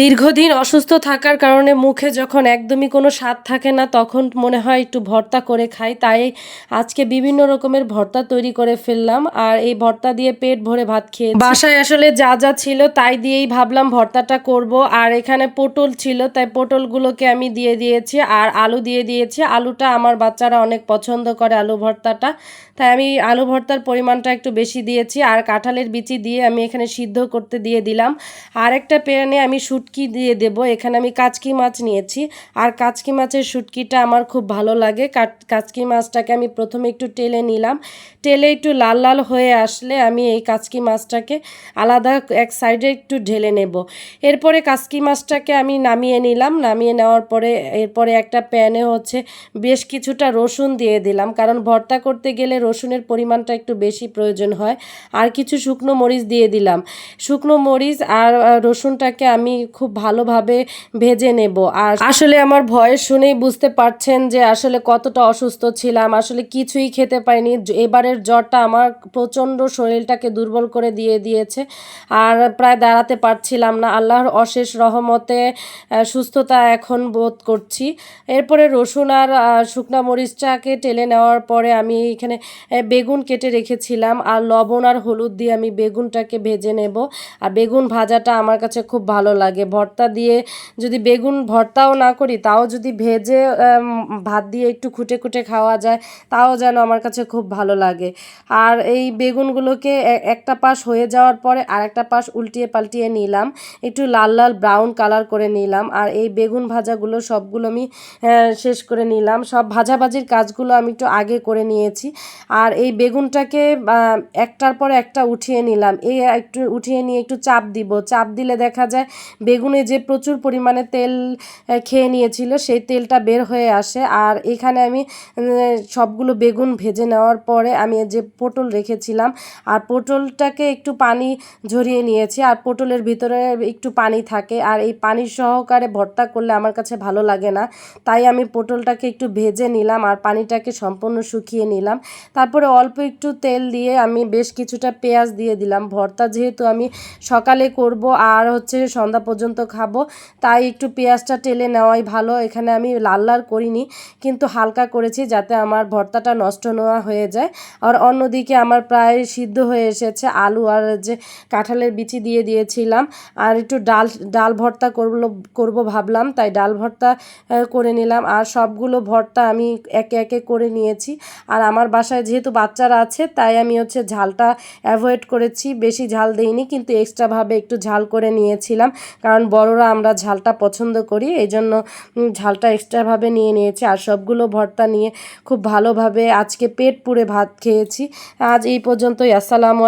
দীর্ঘদিন অসুস্থ থাকার কারণে মুখে যখন একদমই কোনো স্বাদ থাকে না, তখন মনে হয় একটু ভর্তা করে খাই। তাই আজকে বিভিন্ন রকমের ভর্তা তৈরি করে ফেললাম আর এই ভর্তা দিয়ে পেট ভরে ভাত খেয়ে বাসায় আসলে যা যা ছিল তাই দিয়েই ভাবলাম ভর্তাটা করব। আর এখানে পটল ছিল, তাই পটলগুলোকে আমি দিয়ে দিয়েছি আর আলু দিয়ে দিয়েছি। আলুটা আমার বাচ্চারা অনেক পছন্দ করে আলু ভর্তাটা। তাই আমি আলু ভর্তার পরিমাণটা একটু বেশি দিয়েছি আর কাঁঠালের বিচি দিয়ে আমি এখানে সিদ্ধ করতে দিয়ে দিলাম। আর একটা প্যানে আমি শুটকি দিয়ে দেব। এখানে আমি কাচকি মাছ নিয়েছি। আর কাচকি মাছের শুটকিটা আমার খুব ভালো লাগে। কাচকি মাছটাকে আমি প্রথমে একটু টেলে নিলাম। টেলে একটু লাল লাল হয়ে আসলে আমি এই কাচকি মাছটাকে আলাদা এক সাইডে একটু ঢেলে নেব। এরপরে কাচকি মাছটাকে আমি নামিয়ে নিলাম। নামিয়ে নেওয়ার পরে এরপরে একটা প্যানে হচ্ছে বেশ কিছুটা রসুন দিয়ে দিলাম। কারণ ভর্তা করতে গেলে রসুনের পরিমাণটা একটু বেশি প্রয়োজন হয়। আর কিছু শুকনো মরিচ দিয়ে দিলাম। শুকনো মরিচ আর রসুনটাকে আমি খুব ভালোভাবে ভেজে নেব। আর আসলে আমার ভয়েস শুনেই বুঝতে পারছেন যে আসলে কতটা অসুস্থ ছিলাম, আসলে কিছুই খেতে পাইনি। এবারের জ্বরটা আমার প্রচণ্ড শরীরটাকে দুর্বল করে দিয়ে দিয়েছে আর প্রায় দাঁড়াতে পারছিলাম না। আল্লাহর অশেষ রহমতে সুস্থতা এখন বোধ করছি। এরপরে রসুন আর শুকনা মরিচটাকে টেলে নেওয়ার পরে আমি এখানে বেগুন কেটে রেখেছিলাম আর লবণ আর হলুদ দিয়ে আমি বেগুনটাকে ভেজে নেব। আর বেগুন ভাজাটা আমার কাছে খুব ভালো লাগে। ভর্তা দিয়ে যদি বেগুন ভর্তাও না করি, তাও যদি ভেজে ভাত দিয়ে একটু খুঁটে খুঁটে খাওয়া যায়, তাও যেন আমার কাছে খুব ভালো লাগে। আর এই বেগুনগুলোকে একটা পাশ হয়ে যাওয়ার পরে আর একটা পাশ উল্টিয়ে পাল্টিয়ে নিলাম। একটু লাল লাল ব্রাউন কালার করে নিলাম। আর এই বেগুন ভাজাগুলো সবগুলো আমি শেষ করে নিলাম। সব ভাজাভাজির কাজগুলো আমি একটু আগে করে নিয়েছি। আর এই বেগুনটাকে একটার পর একটা উঠিয়ে নিলাম। এই একটু উঠিয়ে নিয়ে একটু চাপ দিব। চাপ দিলে দেখা যায় বেগুনে যে প্রচুর পরিমাণে তেল খেয়ে নিয়েছিল, সেই তেলটা বের হয়ে আসে। আর এখানে আমি সবগুলো বেগুন ভেজে নেওয়ার পরে আমি যে পটল রেখেছিলাম, আর পটলটাকে একটু পানি ঝরিয়ে নিয়েছি, আর পটলের ভিতরে একটু পানি থাকে। আর এই পানি সহকারে ভর্তা করলে আমার কাছে ভালো লাগে না, তাই আমি পটলটাকে একটু ভেজে নিলাম, আর পানিটাকে সম্পূর্ণ শুকিয়ে নিলাম। তারপরে অল্প একটু তেল দিয়ে আমি বেশ কিছুটা পেঁয়াজ দিয়ে দিলাম। ভর্তা যেহেতু আমি সকালে করব, আর হচ্ছে সন্ধ্যা পর্যন্ত খাব। তাই একটু পেঁয়াজটা টেলে নেওয়াই ভালো। এখানে আমি লাল লাল করিনি, কিন্তু হালকা করেছি যাতে আমার ভর্তাটা নষ্ট নেওয়া হয়ে যায়। আর অন্যদিকে আমার প্রায় সিদ্ধ হয়ে এসেছে আলু আর যে কাঁঠালের বিচি দিয়ে দিয়েছিলাম। আর একটু ডাল ডাল ভর্তা করল করব ভাবলাম, তাই ডাল ভর্তা করে নিলাম। আর সবগুলো ভর্তা আমি একে একে করে নিয়েছি। আর আমার বাসায় যেহেতু বাচ্চারা আছে, তাই আমি হচ্ছে ঝালটা অ্যাভয়েড করেছি। বেশি ঝাল দেইনি, কিন্তু এক্সট্রাভাবে একটু ঝাল করে নিয়েছিলাম। কারণ বড়রা আমরা ঝালটা পছন্দ করি, এই জন্য ঝালটা এক্সট্রাভাবে নিয়ে নিয়েছি। আর সবগুলো ভর্তা নিয়ে খুব ভালোভাবে আজকে পেট পুড়ে ভাত খেয়েছি। আজ এই পর্যন্তই, আসসালামু